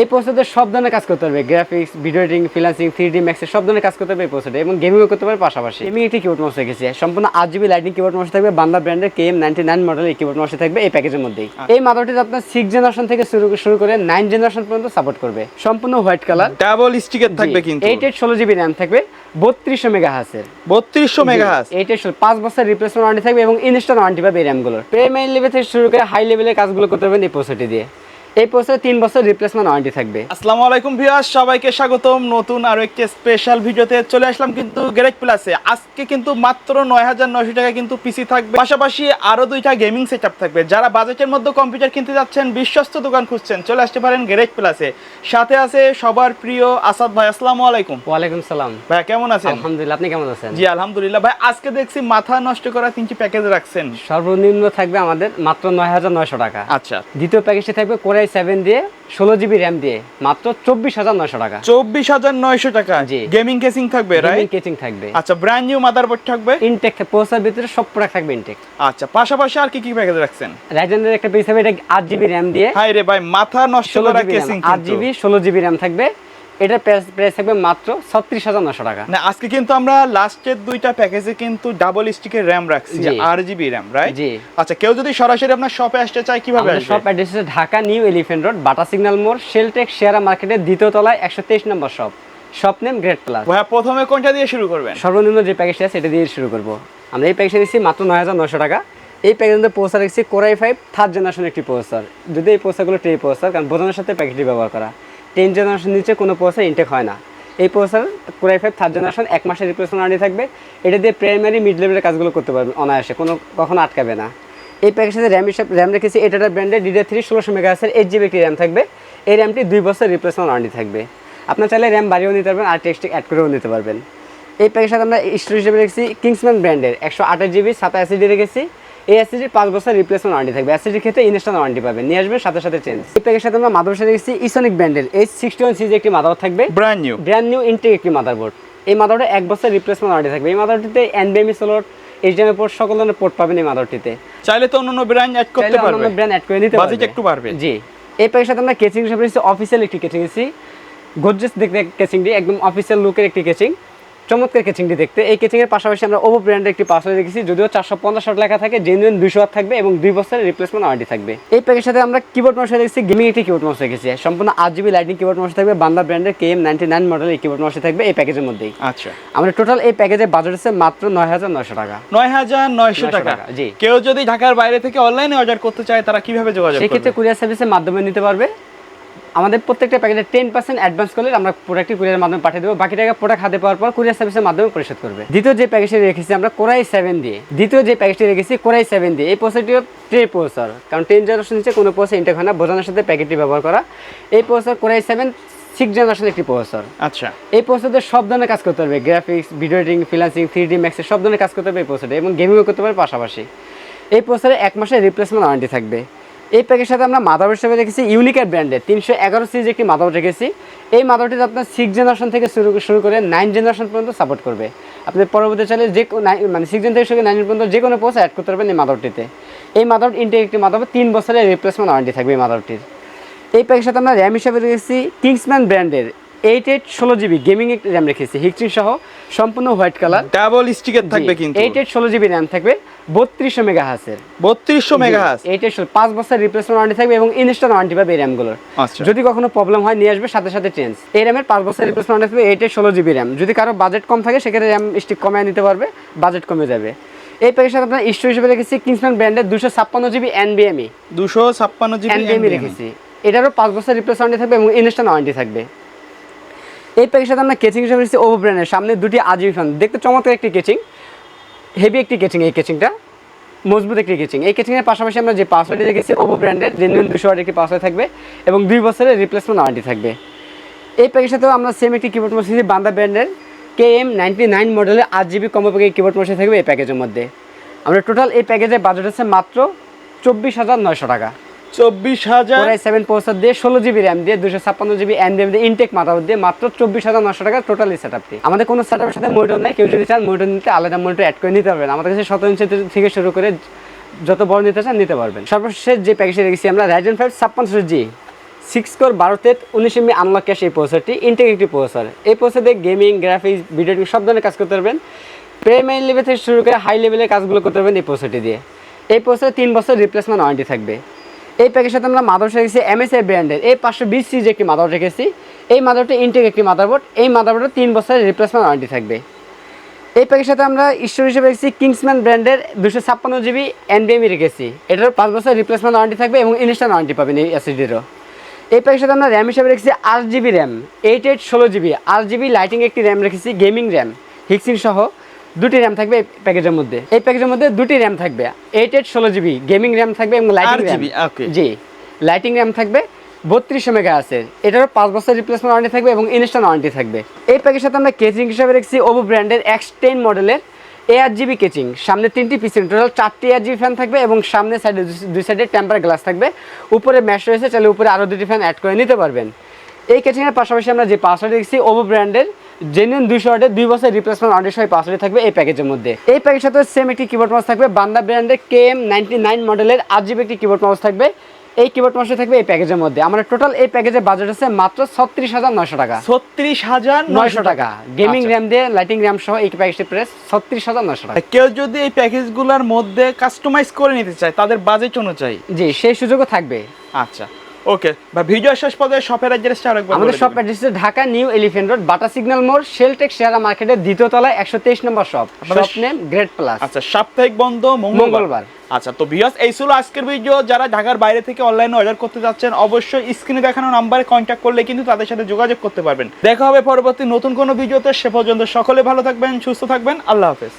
এই প্রসেসে সব ধরনের কাজ করতে পারবে। Graphics video editing freelancing three D ম্যাক্সের সব ধরনের কাজ করতে পারবে এই প্রসেসে এবং গেমিংও করতে পারবে পাশাপাশি। গেমিং একটি কিবোর্ড মাউস রেখেছি সম্পূর্ণ আট জিবি লাইটিং কিবোর্ড মাউস থাকবে। বান্দা ব্র্যান্ডের কে এম নাইনটি নাইন মডেলের কিবোর্ড মাউস থাকবে এই প্যাকেজের মধ্যেই। এই মাদারটিতে আপনার সিক্স জেনারেশন থেকে শুরু শুরু করে নাইন জেনারেশন পর্যন্ত সাপোর্ট করবে। সম্পূর্ণ হোয়াইট কালার ডাবল স্টিকের থাকবে কিন্তু। এইট এইট ষোলো জিবি র্যাম থাকবে। বত্রিশশো মেগা হাসের বত্রিশশো মেগাহার্জ এইট এইট পাঁচ বছর রিপ্লেসমেন্ট ওয়ারেন্টি থাকবে এবং ইনস্টল ওয়ারেন্টি পাবে এই র্যামগুলোর প্রাইমারি লেভেল থেকে শুরু করে হাই লেভেলের কাজগুলো করতে পারবেন এই প্রসেসটি দিয়ে। এই প্রসেসে তিন বছর রিপ্লেসমেন্ট ওয়ারেন্টি থাকবে। আসসালামু আলাইকুম ভিউয়ার্স সবাইকে স্বাগতম। নতুন আরও একটি স্পেশাল ভিডিওতে চলে আসলাম কিন্তু গ্যারেজ প্লাসে আজকে কিন্তু মাত্র নয় হাজার নয়শো টাকা কিন্তু পিসি থাকবে। পাশাপাশি আরও দুইটা গেমিং সেটআপ থাকবে। যারা বাজেটের মধ্যে কম্পিউটার কিনতে যাচ্ছেন বিশ্বস্ত দোকান খুঁজছেন চলে আসতে পারেন গ্যারেজ প্লাসে সাথে আছে সবার প্রিয় আসাদ ভাই আসসালামু আলাইকুম। ওয়ালাইকুম সালাম। ভাই কেমন আছেন? আলহামদুলিল্লাহ আপনি কেমন আছেন? জি আলহামদুলিল্লাহ। ভাই আজকে দেখছি মাথা নষ্ট করা তিনটি প্যাকেজ রাখছেন। সর্বনিম্ন থাকবে আমাদের মাত্র নয় হাজার নয়শো টাকা। আচ্ছা। দ্বিতীয় প্যাকেজটি থাকবে কোরাই সেভেন দিয়ে ষোলো জিবি র্যাম দিয়ে মাত্র চব্বিশ হাজার নয়শো টাকা। চব্বিশ হাজার নয়শো টাকা। জি। গেমিং কেসিং থাকবে রাইট কেসিং থাকবে। আচ্ছা ব্র্যান্ড নিউ মাদারবোর্ড থাকবে? ইনটেক প্রসেসর ভিতরে সব প্রোডাক্ট থাকবে ইনটেক আচ্ছা পাশাপাশি আর কি কি প্যাকেজ রাখছেন? রাইজেনের একটা পিস হবে এটা আট জিবি র্যাম দিয়ে? হাই রে ভাই মাথা নষ্ট করা কেসিং আট জিবি ষোলো জিবি র্যাম থাকবে। এটার প্রাইস প্রাইস থাকবে মাত্র ছত্রিশ হাজার নশো টাকা। না আজকে কিন্তু আমরা লাস্টের দুইটা প্যাকেজে কিন্তু ডাবল স্টিকের র্যাম রাখছি। আর জিবি র্যাম রাইট জি। আচ্ছা কেউ যদি সরাসরি আপনার শপে আসতে চায় কীভাবে আসবে? শপ অ্যাড্রেস হচ্ছে Dhaka New Elephant Road Bata signal মোড় শেলটেক শেয়ারা মার্কেটের দ্বিতীয় তলায় একশো তেইশ নম্বর shop shop name great plus ভাইয়া প্রথমে কোনটা দিয়ে শুরু করবেন? সর্বনিম্ন যে প্যাকেজটা আছে এটা দিয়ে শুরু করব। আমরা এই প্যাকেজটা দিচ্ছি মাত্র নয় হাজার নশো টাকা। এই প্যাকেজের পোস্টার রেখেছি core i five third generation একটি পোস্টার যদি এই পোস্টারগুলো ট্রে পোস্টার কারণ বোঝানোর সাথে প্যাকেজটি ব্যবহার করা। টেন জেনারেশন নিচে কোনো পোস্টার ইনটেক হয় না। এই poster core i five third generation এক মাসের রিপ্লেসমেন্ট আনি থাকবে। এটা দিয়ে প্রাইমারি মিড লেভেলের কাজগুলো করতে পারবে অনায়াসে, কোনো কখনো আটকাবে না। এই প্যাকেজের সাথে র্যাম হিসাব র্যাম রেখেছি এটার ব্র্যান্ডের ডিডিআর থ্রি ষোলোশো মেগা আছে এইট জিবি একটি র্যাম থাকবে। এই র্যামটি দুই বছর রিপ্লেসমেন্ট ওয়ারেন্টি থাকবে। আপনার চাইলে র্যাম বাড়িয়েও নিতে পারবেন, আর টেক্সটিক অ্যাড করেও নিতে পারবেন। এই প্যাকের সাথে আমরা স্টোরেজ হিসেবে রেখেছি কিংসম্যান ব্র্যান্ডের একশো আঠাশ জিবি সাত এসিডি রেখেছি। এই এসিডি পাঁচ বছর রিপ্লেসমেন্ট ওয়ারেন্টি থাকবে। এসিডির ক্ষেত্রে ইনস্টল ওয়ারেন্টি পাবেন নিয়ে আসবেন সাথে সাথে চেঞ্জ এই প্যাকের সাথে আমরা মাদার সাথে রেখেছি ইসনিক ব্র্যান্ডের এই সিক্সটি ওয়ান সিজি একটি মাদার থাকবে। Brand new brand new Intel একটি মাদারবোর্ড এই মাদারটা এক বছর রিপ্লেসমেন্ট ওয়ারেন্টি থাকবে। এই মাদারটিতে এনবিএমই সোলট এইচডিএমআই পোর্ট সকল ধরনের পোর্ট পাবেন এই মাদারটিতে চাইলে তো অন্যান্য ব্র্যান্ড অ্যাড করতে পারবে অন্যান্য ব্র্যান্ড অ্যাড করে নিতে পারবে একটু বাড়বে। জি। এই প্যাকের সাথে আমরা কেচিং হিসেবে অফিসিয়াল একটি কেচিং এসেছি গর্জেস দেখতে কেচিংটি একদম অফিসিয়াল লুকের একটি কেচিং চমৎকার কেচিংটি দেখতে। এই কেচিং এর পাশাপাশি আমরা ওভো ব্র্যান্ডের একটি পাসওয়ার্ড রেখেছি যদিও চারশো পঞ্চাশ শট লেখা থাকে জেনুইন দুইশো ওয়াট থাকবে এবং দুই বছরের রিপ্লেসমেন্ট ওয়ারেন্টি থাকবে। এই প্যাকের সাথে আমরা কিবোর্ড মাউস রেখেছি গেমিং একটি কিবোর্ড মাউস রেখেছি সম্পূর্ণ আট জিবি লাইটিং কিবোর্ড মাউস থাকবে বান্দা ব্র্যান্ডের কে এম নাইনটি নাইন মডেলের কিবোর্ড মাউস থাকবে এই প্যাকেজের মধ্যেই। আচ্ছা। আমরা টোটাল এই প্যাকেজের বাজেট আছে মাত্র নয় হাজার নয়শো টাকা। নয় হাজার নয়শো টাকা। জি। কেউ যদি ঢাকার বাইরে থেকে অনলাইনে অর্ডার করতে চায় তারা কীভাবে যোগাযোগ সেক্ষেত্রে কুরিয়ার সার্ভিসের মাধ্যমে নিতে পারবে। আমাদের প্রত্যেকটা প্যাকেটে টেন পার্সেন্ট অ্যাডভান্স করলে আমরা প্রোডাক্টটি কুরিয়ার মাধ্যমে পাঠিয়ে দেবো। বাকি টাকা প্রোডাক্ট হাতে পাওয়ার পর কুরিয়ার সার্ভিসের মাধ্যমে পরিশোধ করবে। দ্বিতীয় যে প্যাকেজটি রেখেছি আমরা কোরাই সেভেন দিয়ে। দ্বিতীয় যে প্যাকেজটি রেখেছি কোরাই সেভেন দিয়ে। এই প্রসেসটিও ট্রে প্রসেসর কারণ টেন জেনারেশন নিচে কোনো প্রসেস ইন্টেক হয় না। বোঝানোর সাথে প্যাকেটটি ব্যবহার করা। এই processor core i seven six generation একটি প্রসেসর আচ্ছা। এই প্রসেসরে সব ধরনের কাজ করতে পারবে। Graphics video editing freelancing three D ম্যাক্সের সব ধরনের কাজ করতে পারবে এই প্রসেসরে এবং গেমিংও করতে পারবে পাশাপাশি। এই প্রসেসরে এক মাসের রিপ্লেসমেন্ট ওয়ারেন্টি থাকবে। এই প্যাকের সাথে আমরা মাদার হিসেবে রেখেছি ইউনিকের ব্র্যান্ডের তিনশো এগারো সিরিজ একটি মাদার রেখেছি। এই মাদারবোর্ডটি আপনার সিক্স জেনারেশন থেকে শুরু শুরু করে নাইন জেনারেশন পর্যন্ত সাপোর্ট করবে। আপনি পরবর্তী চাইলে যে মানে সিক্স জেন থেকে শুরু নাইন পর্যন্ত যে কোনো পোস্ট অ্যাড করতে পারবেন এই মাদারটিতে এই মাদার ইন্টেক একটি মাদারবোর্ড তিন বছরের রিপ্লেসমেন্ট ওয়ারেন্টি থাকবে এই মাদারবোর্ডটির এই প্যাকের সাথে আমরা র্যাম হিসাবে রেখেছি কিংসম্যান ব্র্যান্ডের এইট এইট ষোলো জিবি গেমিং র্যাম রেখেছি সহ সম্পূর্ণ হোয়াইট কালার ডাবল স্টিকের থাকবে কিন্তু। এইট এইট ষোলো জিবি র্যাম থাকবে বত্রিশশো মেগা হাসের বত্রিশশো মেগাহার্জ এইট এইট পাঁচ বছর রিপ্লেসমেন্ট ওয়ারেন্টি থাকবে এবং ইনস্টল ওয়ারেন্টি পাবে এই র্যামগুলোর আচ্ছা। যদি কখনো প্রবলেম হয় নিয়ে আসবে সাথে সাথে চেঞ্জ এই র্যামের পাঁচ বছর রিপ্লেসমেন্ট ওয়ারেন্টি থাকবে এইট এইট ষোলো জিবি র্যাম যদি কারও বাজেট কম থাকে সেক্ষেত্রে র্যাম স্টিক কমিয়ে নিতে পারবে বাজেট কমে যাবে। এই সাথে আপনার ইস্যু হিসেবে রেখেছি কিংসম্যান ব্র্যান্ডের দুশো ছাপ্পান্ন জিবি এনবিএমই দুশো ছাপ্পান্ন জিবি এনবিএমই রেখেছি। এটারও পাঁচ বছর রিপ্লেস ওয়ারেন্টি থাকবে এবং ইনস্টল ওয়ারেন্টি থাকবে। এই প্যাকের সাথে আমরা কেচিং হিসেবে রেখেছি ওভো ব্র্যান্ডের সামনে দুটি আজিবি ফ্যান দেখতে চমৎকার একটি কেচিং হেভি একটি কেচিং এই কেচিংটা মজবুত একটি কেচিং এই কেচিংয়ের পাশাপাশি আমরা যে পাসওয়ার্ডটি রেখেছি ওভো ব্র্যান্ডের জেনুইন দুশো ওয়াট একটি পাসওয়ার্ড থাকবে এবং দুই বছরের রিপ্লেসমেন্ট ওয়ারেন্টি থাকবে। এই প্যাকের সাথেও আমরা সেম একটি কিবোর্ড মাউস বান্দা ব্র্যান্ডের কে এম নাইনটি নাইন মডেলের আট জিবি কম্বো প্যাকের কিবোর্ড মাউস থাকবে এই প্যাকেজের মধ্যে। আমরা টোটাল এই প্যাকেজের বাজেট আছে মাত্র চব্বিশ হাজার নয়শো টাকা। চব্বিশ হাজার সেভেন দিয়ে ষোলো র্যাম দিয়ে দুশো ছাপ্পান্ন দিয়ে দিয়ে মাত্র চব্বিশ হাজার নশো টাকা টোটালি আমাদের কোনো কেউ আলাদা অ্যাড করে নিতে পারবেন। আমাদের কাছে থেকে শুরু করে যত বড় নিতে চান নিতে পারবেন। সর্বশেষ যে রেখেছি আমরা ফাইভ জি। সিক্স কোর বারো উনিশ ক্যাশ এই একটি এই প্রসেসরে গেমিং গ্রাফিক্স ভিডিও সব ধরনের কাজ করতে পারবেন। প্রাইমারি লেভেল থেকে শুরু করে হাই লেভেলের কাজগুলো করতে পারবেন এই প্রসেসরটি দিয়ে। এই প্রসেসরে তিন বছর রিপ্লেসমেন্ট ওয়ারেন্টি থাকবে। এই প্যাকের সাথে আমরা মাদার রেখেছি এমএসআই ব্র্যান্ডের এই পাঁচশো বিশ সিজ একটি মাদার রেখেছি। এই মাদারটা ইনটেক একটি মাদারবোর্ড এই মাদারবোর্ডে তিন বছরের রিপ্লেসমেন্ট ওয়ারেন্টি থাকবে। এই প্যাকের সাথে আমরা স্টোর হিসেবে রেখেছি কিংসম্যান ব্র্যান্ডের দুশো ছাপ্পান্ন জিবি এনবিএমই রেখেছি। এটার পাঁচ বছর রিপ্লেসমেন্ট ওয়ারেন্টি থাকবে এবং ইনস্ট্যান্ট ওয়ারেন্টি পাবেন এই এসএসডিরও এই প্যাকের সাথে আমরা র্যাম হিসেবে রেখেছি আট জিবি র্যাম এইট এইট ষোলো জিবি, আট জিবি লাইটিং একটি র্যাম রেখেছি গেমিং র্যাম হিক্সিন সহ। দুটি র্যাম থাকবে এই প্যাকেজের মধ্যে। এই প্যাকেজের মধ্যে দুটি র্যাম থাকবে। এইট এইট ষোলো জিবি গেমিং র্যাম থাকবে এবং লাইটিং র্যাম. জি লাইটিং র্যাম থাকবে বত্রিশশো মেগা আছে। এটারও পাঁচ বছর রিপ্লেসমেন্ট ওয়ারেন্টি থাকবে এবং ইনস্ট্যান্ট ওয়ারেন্টি থাকবে। এই প্যাকের সাথে আমরা কেচিং হিসাবে রেখেছি ওভো ব্র্যান্ডের এক্স টেন মডেলের এআর জিবি কেচিং সামনে তিনটি পিসি টোটাল চারটি এআর জিবি ফ্যান থাকবে এবং সামনে সাইডে দুই সাইডে টেম্পার গ্লাস থাকবে। উপরে ম্যাশ রয়েছে চাইলে উপরে আরও দুটি ফ্যান অ্যাড করে নিতে পারবেন। এই কেচিংয়ের পাশাপাশি আমরা যে পাসওয়ার্ড রেখেছি ওভো ব্র্যান্ডের জেনুইন দুইশো ওয়ার্ডের দুই বছর রিপ্লেসমেন্ট সহ পাসওয়ার্ড থাকবে এই প্যাকেজের মধ্যে। এই প্যাকেজের সাথে সেম একটি কিবোর্ড মাউস থাকবে বান্দা ব্র্যান্ডের কে এম নাইনটি নাইন মডেলের আট জিবি একটি কিবোর্ড মাউস থাকবে। এই কিবোর্ড মাউসটা থাকবে এই প্যাকেজের মধ্যে। আমরা টোটাল এই প্যাকেজের বাজেট আছে মাত্র ছত্রিশ হাজার নয়শো টাকা। ছত্রিশ হাজার নয়শো টাকা। গেমিং আচ্ছা। র্যাম দিয়ে লাইটিং র্যাম সহ এই প্যাকেজটির প্রাইস ছত্রিশ হাজার নয়শো টাকা। কেউ যদি এই প্যাকেজগুলোর মধ্যে কাস্টমাইজ করে নিতে চায় তাদের বাজেট অনুযায়ী? জি সেই সুযোগও থাকবে। আচ্ছা। ওকে বা ভিডিও শেষ পর্যায়ে শপের অ্যাড্রেসটা আরেকবার আমাদের shop address Dhaka New Elephant Road Bata signal মোড় শেলটেক শেয়ারা মার্কেটের দ্বিতীয় তলায় একশো তেইশ নম্বর shop shop name great plus আচ্ছা সাপ্তাহিক বন্ধ মঙ্গলবার। মঙ্গলবার। আচ্ছা তো ভিউয়ার্স এই ছিল আজকের ভিডিও যারা ঢাকার বাইরে থেকে অনলাইনে অর্ডার করতে যাচ্ছেন অবশ্যই স্ক্রিনে দেখানো নাম্বারে কন্ট্যাক্ট করলে কিন্তু তাদের সাথে যোগাযোগ করতে পারবেন। দেখা হবে পরবর্তী নতুন কোনো ভিডিওতে সে পর্যন্ত সকলে ভালো থাকবেন সুস্থ থাকবেন। আল্লাহ হাফেজ।